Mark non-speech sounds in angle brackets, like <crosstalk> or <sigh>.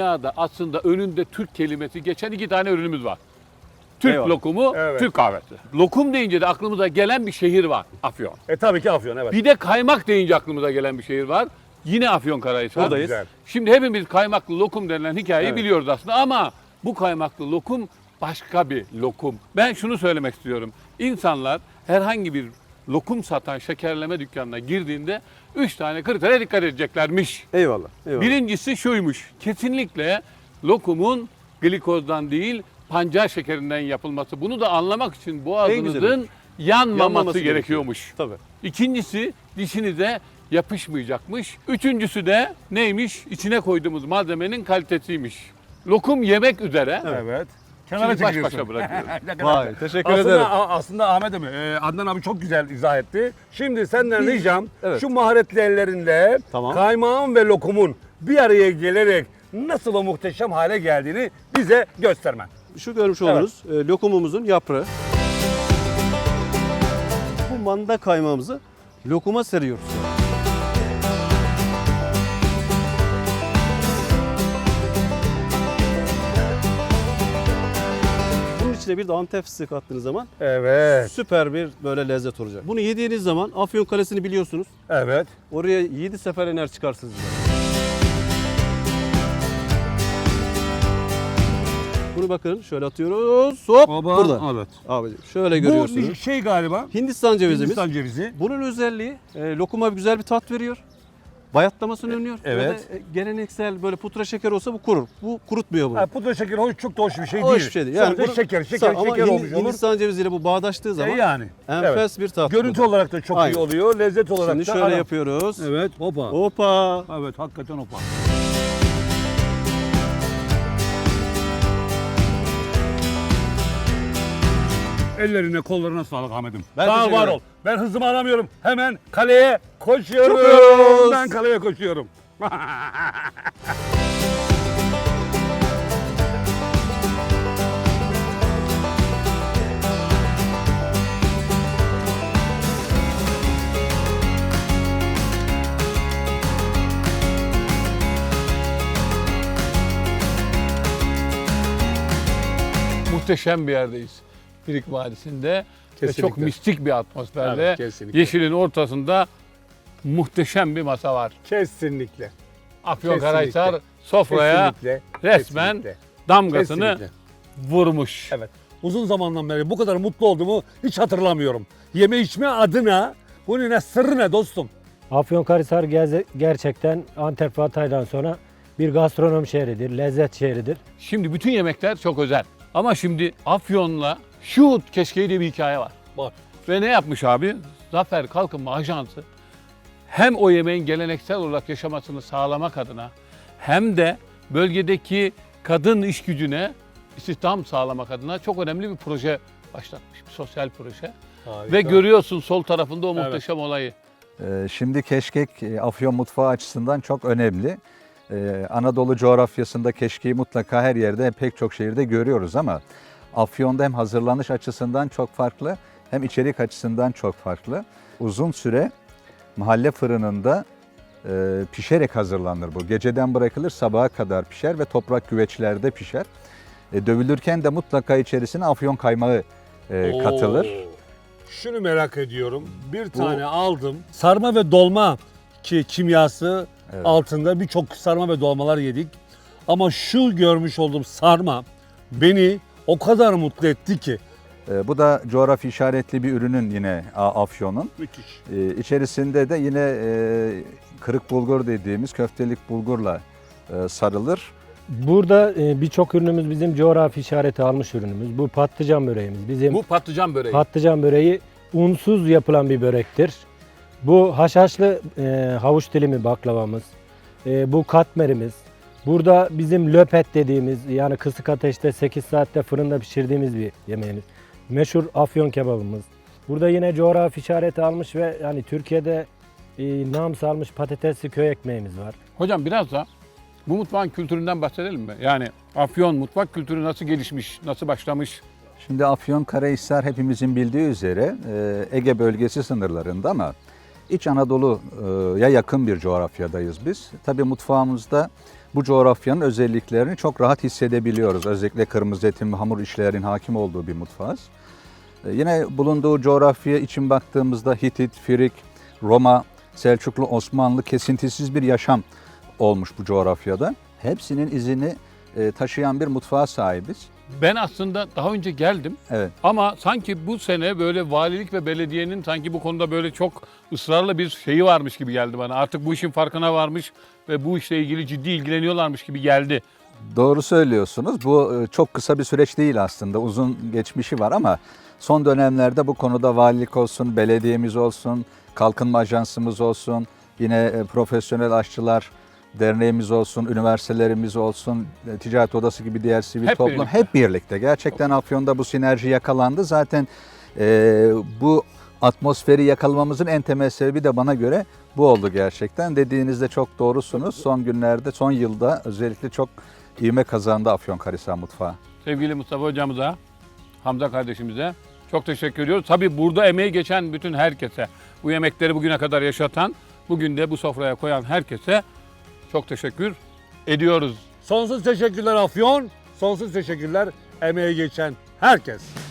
dünyada aslında önünde Türk kelimesi geçen iki tane ürünümüz var. Türk Eyvallah. lokumu, Evet. Türk kahvesi. Lokum deyince de aklımıza gelen bir şehir var. Afyon. E tabii ki Afyon evet. Bir de kaymak deyince aklımıza gelen bir şehir var. Yine Afyonkarahisar. Buradayız. Güzel. Şimdi hepimiz kaymaklı lokum denilen hikayeyi Evet. biliyoruz aslında ama bu kaymaklı lokum başka bir lokum. Ben şunu söylemek istiyorum. İnsanlar herhangi bir lokum satan şekerleme dükkanına girdiğinde üç tane kritere dikkat edeceklermiş. Eyvallah. eyvallah. Birincisi şuymuş. Kesinlikle lokumun glikozdan değil pancar şekerinden yapılması. Bunu da anlamak için boğazınızın yanmaması, Yanmaması gerekiyormuş. Tabii. İkincisi dişinize yapışmayacakmış. Üçüncüsü de neymiş? İçine koyduğumuz malzemenin kalitesiymiş. Lokum yemek üzere. Evet. Kenara Sizi baş çekiliyorsun. başa bırakıyorum. <laughs> Vay teşekkür aslında, ederim. a- aslında Ahmet abi, e, Adnan abi çok güzel izah etti. Şimdi senden ricam Evet. şu maharetli ellerinle Tamam. kaymağın ve lokumun bir araya gelerek nasıl o muhteşem hale geldiğini bize göstermen. Şu görmüş olduğunuz e, lokumumuzun yaprağı. Bu manda kaymağımızı lokuma seriyoruz. İçine bir de antep fıstığı kattığınız zaman Evet. süper bir böyle lezzet olacak. Bunu yediğiniz zaman Afyon Kalesi'ni biliyorsunuz. Evet. Oraya 7 sefer iner çıkarsınız. Bunu bakın şöyle atıyoruz. Hop burada. Evet. Abicim şöyle Bu görüyorsunuz. bir şey galiba. Hindistan cevizimiz. Hindistan cevizi. Bunun özelliği e, lokuma güzel bir tat veriyor. Bayatlamasını önlüyor. evet. Böyle, e, geleneksel böyle putra şeker olsa bu kurur. Bu kurutmuyor bunu. Ha, pudra şekeri hoş, çok da hoş bir şey Hoş değil. bir şey değil. Sonuçta bunu- şeker, şeker, Ama şeker olmuş olur. Hindistan ceviziyle bu bağdaştığı E zaman yani. enfes Evet. bir tat. Görüntü bu. olarak da çok Aynen. iyi oluyor. Lezzet olarak Şimdi da. şöyle Ana- yapıyoruz. Evet. Hopa. Hoppa. Evet hakikaten hopa. Ellerine kollarına sağlık Ahmet'im. Ben Sağ teşekkür var ederim. ol. Ben hızımı alamıyorum. Hemen kaleye koşuyorum. Çıkıyoruz. Ben kaleye koşuyorum. Muhteşem bir yerdeyiz. Firik Vadisi'nde ve Kesinlikle. çok mistik bir atmosferde. Evet, kesinlikle. Yeşilin ortasında muhteşem bir masa var. Kesinlikle. Afyonkarahisar sofraya Kesinlikle. resmen Kesinlikle. damgasını Kesinlikle. vurmuş. Evet. Uzun zamandan beri bu kadar mutlu olduğumu hiç hatırlamıyorum. Yeme içme adına bunun ne sırrı ne dostum? Afyonkarahisar gerçekten Antep ve Hatay'dan sonra bir gastronom şehridir, lezzet şehridir. Şimdi bütün yemekler çok özel. Ama şimdi Afyon'la Şuhut Keşkeği diye bir hikaye var. Var. Ve ne yapmış abi? Zafer Kalkınma Ajansı hem o yemeğin geleneksel olarak yaşamasını sağlamak adına hem de bölgedeki kadın iş gücüne istihdam sağlamak adına çok önemli bir proje başlatmış. Bir sosyal proje. Ve görüyorsun sol tarafında o Evet. muhteşem olayı. Ee, Şimdi keşkek e, Afyon mutfağı açısından çok önemli. Ee, Anadolu coğrafyasında keşkeği mutlaka her yerde pek çok şehirde görüyoruz ama Afyon'da hem hazırlanış açısından çok farklı hem içerik açısından çok farklı. Uzun süre mahalle fırınında e, pişerek hazırlanır bu. Geceden bırakılır sabaha kadar pişer ve toprak güveçlerde pişer. E, dövülürken de mutlaka içerisine afyon kaymağı e, katılır. Oo. Şunu merak ediyorum. Bir tane aldım. Sarma ve dolma ki kimyası Evet. altında birçok sarma ve dolmalar yedik. Ama şu görmüş olduğum sarma beni o kadar mutlu etti ki. E, bu da coğrafi işaretli bir ürünün yine Afyon'un. Müthiş. Ee, içerisinde de yine e, kırık bulgur dediğimiz köftelik bulgurla e, sarılır. Burada e, birçok ürünümüz bizim coğrafi işareti almış ürünümüz. Bu patlıcan böreğimiz. Bizim Bu patlıcan böreği. patlıcan böreği unsuz yapılan bir börektir. Bu haşhaşlı e, havuç dilimi baklavamız. E, bu katmerimiz. Burada bizim löpet dediğimiz yani kısık ateşte 8 saatte fırında pişirdiğimiz bir yemeğimiz. Meşhur afyon kebabımız. Burada yine coğrafi işareti almış ve yani Türkiye'de e, nam salmış patatesli köy ekmeğimiz var. Hocam biraz da bu mutfağın kültüründen bahsedelim mi? Yani Afyon mutfak kültürü nasıl gelişmiş, nasıl başlamış? Şimdi Afyon Karahisar hepimizin bildiği üzere e, Ege bölgesi sınırlarında ama İç Anadolu'ya yakın bir coğrafyadayız biz. Tabii mutfağımızda bu coğrafyanın özelliklerini çok rahat hissedebiliyoruz. Özellikle kırmızı etin hamur işlerin hakim olduğu bir mutfağız. E, Yine bulunduğu coğrafya için baktığımızda Hitit, Firik, Roma, Selçuklu, Osmanlı kesintisiz bir yaşam olmuş bu coğrafyada. Hepsinin izini e, taşıyan bir mutfağa sahibiz. Ben aslında daha önce geldim Evet. ama sanki bu sene böyle valilik ve belediyenin sanki bu konuda böyle çok ısrarlı bir şeyi varmış gibi geldi bana. Artık bu işin farkına varmış ve bu işle ilgili ciddi ilgileniyorlarmış gibi geldi. Doğru söylüyorsunuz. Bu e, çok kısa bir süreç değil aslında. Uzun geçmişi var ama son dönemlerde bu konuda valilik olsun, belediyemiz olsun, kalkınma ajansımız olsun, yine e, profesyonel aşçılar derneğimiz olsun, üniversitelerimiz olsun, e, ticaret odası gibi diğer sivil Hep toplum birlikte. hep birlikte. Gerçekten Afyon'da bu sinerji yakalandı. Zaten e, bu atmosferi yakalamamızın en temel sebebi de bana göre bu oldu gerçekten. Dediğinizde çok doğrusunuz. Son günlerde, son yılda özellikle çok ivme kazandı Afyonkarahisar mutfağı. Sevgili Mustafa hocamıza, Hamza kardeşimize çok teşekkür ediyoruz. Tabii burada emeği geçen bütün herkese, bu yemekleri bugüne kadar yaşatan, bugün de bu sofraya koyan herkese çok teşekkür ediyoruz. Sonsuz teşekkürler Afyon. Sonsuz teşekkürler emeği geçen herkes.